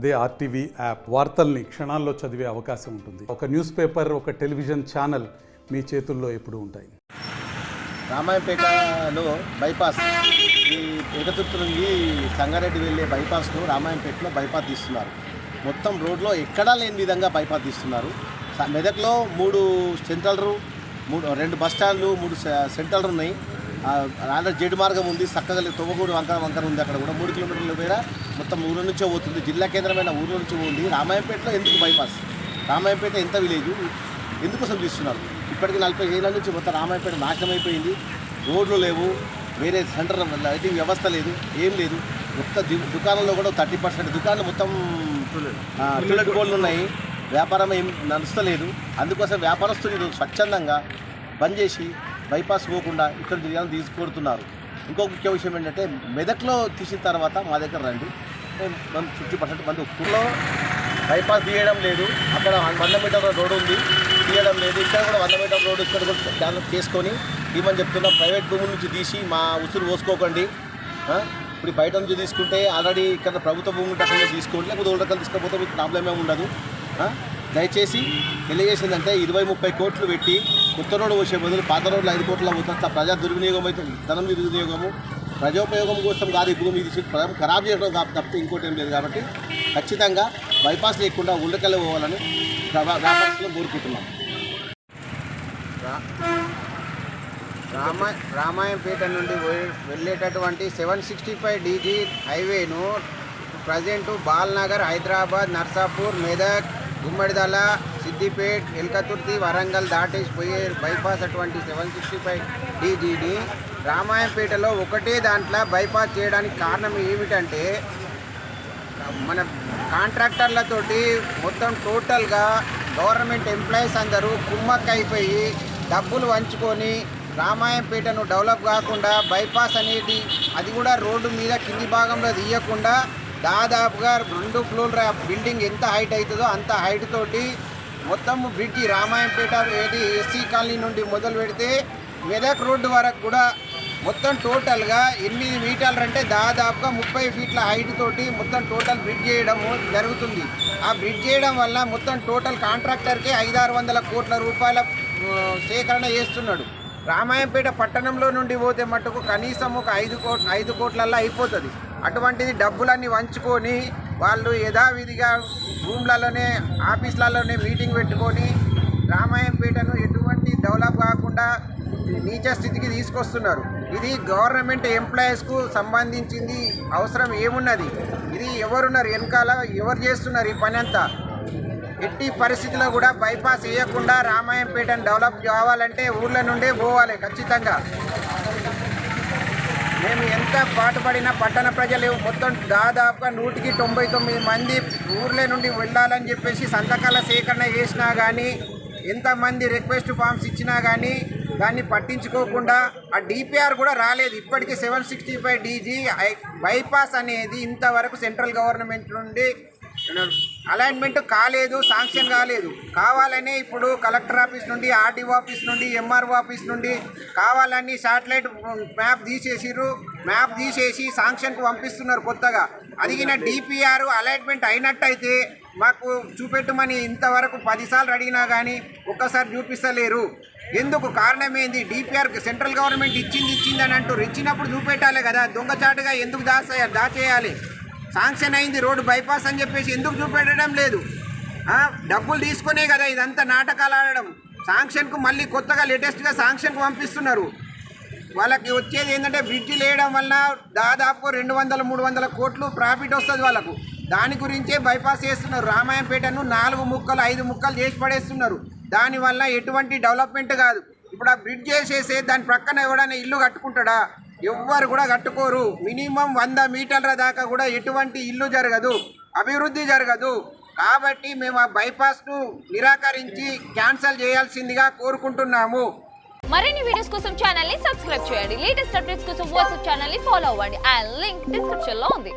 అదే RTV app వార్తల్ని క్షణాల్లో చదివే అవకాశం ఉంటుంది. ఒక న్యూస్ పేపర్ ఒక టెలివిజన్ ఛానల్ మీ చేతుల్లో ఎప్పుడు ఉంటాయి. రామాయంపేటలో బైపాస్. ఈ ఎగతుర్తి నుండి సంగారెడ్డి వెళ్ళే బైపాస్ను రామాయంపేటలో బైపాస్ తీస్తున్నారు. మొత్తం రోడ్లో ఎక్కడా లేని విధంగా బైపాస్ తీస్తున్నారు. మెదక్లో మూడు సెంట్రల్ మూడు రెండు బస్ స్టాండ్లు మూడు సె- సెంట్రల్ ఉన్నాయి. ఆ, జెడ్ మార్గం ఉంది చక్కగా లేదు, తొవ్వగూడు వంకర వంకర ఉంది అక్కడ కూడా. మూడు కిలోమీటర్ల మేర మొత్తం ఊరు నుంచే పోతుంది. జిల్లా కేంద్రమైన ఊరు నుంచి ఉంది రామాయంపేటలో ఎందుకు బైపాస్ రామాయంపేట ఎంత విలేజ్? ఎందుకోసం తీస్తున్నారు? ఇప్పటికి నలభై ఏళ్ళ నుంచి మొత్తం రామాయపేట నాశనం అయిపోయింది. రోడ్లు లేవు. వేరే సెంటర్ లైటింగ్ వ్యవస్థ లేదు. ఏం లేదు. మొత్తం దుకాణంలో కూడా థర్టీ పర్సెంట్ దుకాణాలు మొత్తం టూలెట్ బోర్డులు ఉన్నాయి. వ్యాపారం ఏం నడుస్తలేదు. అందుకోసం వ్యాపారస్తులు స్వచ్ఛందంగా బంద్ చేసి బైపాస్ పోకుండా ఇక్కడ తిరగాలని తీసుకొడుతున్నారు. ఇంకొక ముఖ్య విషయం ఏంటంటే మెదక్లో తీసిన తర్వాత మా దగ్గర రండి. మేము ఫిఫ్టీ పర్సెంట్ మంది ఒక్కలో బైపాస్ తీయడం లేదు. అక్కడ వంద మీటర్ల రోడ్డు ఉంది. తీయడం లేదు. ఇక్కడ కూడా వంద మీటర్ల రోడ్డు ఇక్కడ కూడా డెవలప్ చేసుకొని ఏమని చెప్తున్నా. ప్రైవేట్ భూముల నుంచి తీసి మా ఉసురు పోసుకోకండి. ఇప్పుడు బయట నుంచి తీసుకుంటే ఆల్రెడీ ఇక్కడ ప్రభుత్వ భూములు ఉంటే తీసుకోండి లేకపోతే ఓల్డ్ రకాలు తీసుకపోతే మీకు ప్రాబ్లం ఏమి ఉండదు దయచేసి తెలియజేసిందంటే ఇరవై ముప్పై కోట్లు పెట్టి కొత్త రోడ్డు వచ్చే బదులు పాత రోడ్లు ఐదు కోట్ల అవుతుంది ప్రజా దుర్వినియోగం అవుతుంది ధనం దుర్వినియోగము ప్రజోపయోగం కోసం కాదు ఇప్పుడు భూమి ఇది ప్రజలు ఖరాబ్ చేయడం కా- తప్పితే ఇంకోటి ఏం లేదు కాబట్టి ఖచ్చితంగా బైపాస్ లేకుండా ఉండకెళ్ళి పోవాలని వ్యాపా- వ్యాపారస్తులు కోరుకుంటున్నాం. రామ రామాయంపేట నుండి వెళ్ళేటటువంటి సెవెన్ సిక్స్టీ ఫైవ్ డీజీ హైవేను ప్రజెంటు బాల్నగర్ హైదరాబాద్ నర్సాపూర్ మెదక్ గుమ్మడిదల సిద్దిపేట్ ఎల్కతుర్తి వరంగల్ దాటేసి పోయే బైపాస్ అటువంటి సెవెన్ సిక్స్టీ ఫైవ్ డీజీని రామాయంపేటలో ఒకటే దాంట్లో బైపాస్ చేయడానికి కారణం ఏమిటంటే మన కాంట్రాక్టర్లతోటి మొత్తం టోటల్గా గవర్నమెంట్ ఎంప్లాయీస్ అందరూ కుమ్మక్క అయిపోయి డబ్బులు వంచుకొని రామాయంపేటను డెవలప్ కాకుండా బైపాస్ అనేది అది కూడా రోడ్డు మీద కింది భాగంలో తీయకుండా దాదాపుగా రెండు ఫ్లోర్ బిల్డింగ్ ఎంత హైట్ అవుతుందో అంత హైట్ తోటి మొత్తం బ్రిడ్జి రామాయంపేట ఏది ఎస్సీ కాలనీ నుండి మొదలు పెడితే మెదక్ రోడ్డు వరకు కూడా మొత్తం టోటల్గా ఎనిమిది మీటర్లు అంటే దాదాపుగా ముప్పై ఫీట్ల హైట్ తోటి మొత్తం టోటల్ బ్రిడ్జ్ చేయడం జరుగుతుంది. ఆ బ్రిడ్జ్ చేయడం వల్ల మొత్తం టోటల్ కాంట్రాక్టర్కి ఐదారు వందల కోట్ల రూపాయల సేకరణ చేస్తున్నాడు. రామాయంపేట పట్టణంలో నుండి పోతే మటుకు కనీసం ఒక ఐదు కోట్ ఐదు కోట్లల్లో అయిపోతుంది. అటువంటిది డబ్బులన్నీ వంచుకొని వాళ్ళు యథావిధిగా రూమ్లలోనే ఆఫీసులలోనే మీటింగ్ పెట్టుకొని రామాయంపేటను ఎటువంటి డెవలప్ కాకుండా నీచ స్థితికి తీసుకొస్తున్నారు. ఇది గవర్నమెంట్ ఎంప్లాయీస్కు సంబంధించింది అవసరం ఏమున్నది? ఇది ఎవరున్నారు? వెనకాల ఎవరు చేస్తున్నారు ఈ పని అంతా ఎట్టి పరిస్థితిలో కూడా బైపాస్ వేయకుండా రామాయంపేటను డెవలప్ కావాలంటే ఊళ్ళ నుండే పోవాలి ఖచ్చితంగా. మేము ఎంత పాటుపడినా పట్టణ ప్రజలు మొత్తం దాదాపుగా నూటికి తొంభై తొమ్మిది మంది ఊర్ల నుండి వెళ్ళాలని చెప్పేసి సంతకాల సేకరణ చేసినా కానీ ఎంతమంది రిక్వెస్ట్ ఫామ్స్ ఇచ్చినా కానీ దాన్ని పట్టించుకోకుండా ఆ డిపిఆర్ కూడా రాలేదు. ఇప్పటికీ seven sixty five DG bypass అనేది ఇంతవరకు సెంట్రల్ గవర్నమెంట్ నుండి అలైన్మెంట్ కాలేదు శాంక్షన్ కాలేదు. కావాలనే ఇప్పుడు కలెక్టర్ ఆఫీస్ నుండి ఆర్డీఓ ఆఫీస్ నుండి ఎంఆర్ఓ ఆఫీస్ నుండి కావాలని శాటిలైట్ మ్యాప్ తీసేసిర్రు. మ్యాప్ తీసేసి శాంక్షన్కు పంపిస్తున్నారు కొత్తగా. అడిగిన డిపిఆర్ అలైన్మెంట్ అయినట్టయితే మాకు చూపెట్టమని ఇంతవరకు పదిసార్లు అడిగినా కానీ ఒక్కసారి చూపిస్తలేరు. ఎందుకు? కారణం ఏంది డిపిఆర్ సెంట్రల్ గవర్నమెంట్ ఇచ్చింది ఇచ్చింది అని అంటారు ఇచ్చినప్పుడు చూపెట్టాలి కదా. దొంగచాటుగా ఎందుకు దాచేయాలి దాచేయాలి? శాంక్షన్ అయింది రోడ్డు బైపాస్ అని చెప్పేసి ఎందుకు చూపెట్టడం లేదు? డబ్బులు తీసుకునే కదా ఇదంతా నాటకాలు ఆడడం. శాంక్షన్కు మళ్ళీ కొత్తగా లేటెస్ట్గా శాంక్షన్కు పంపిస్తున్నారు. వాళ్ళకి వచ్చేది ఏంటంటే బ్రిడ్జి లేయడం వల్ల దాదాపు రెండు వందల మూడు వందల కోట్లు ప్రాఫిట్ వస్తుంది వాళ్ళకు. దాని గురించే బైపాస్ చేస్తున్నారు. రామాయంపేటను నాలుగు ముక్కలు ఐదు ముక్కలు చేసి పడేస్తున్నారు. దానివల్ల ఎటువంటి డెవలప్మెంట్ కాదు. ఇప్పుడు ఆ బ్రిడ్జ్ చేసేసి దాని ప్రక్కన ఎవడైనా ఇల్లు కట్టుకుంటాడా? ఎవ్వరు కూడా కట్టుకోరు. మినిమం వంద మీటర్ల దాకా కూడా ఎటువంటి ఇల్లు జరగదు. అభివృద్ధి జరగదు. కాబట్టి మేము ఆ బైపాస్ను నిరాకరించి క్యాన్సిల్ చేయాల్సిందిగా కోరుకుంటున్నాము. మరిన్ని వీడియోస్ కోసం ఛానల్ని సబ్స్క్రైబ్ చేయండి. లేటెస్ట్ అప్డేట్స్ కోసం వాట్సాప్ ఛానల్ని ఫాలో అవ్వండి. ఆ లింక్ డిస్క్రిప్షన్లో ఉంది.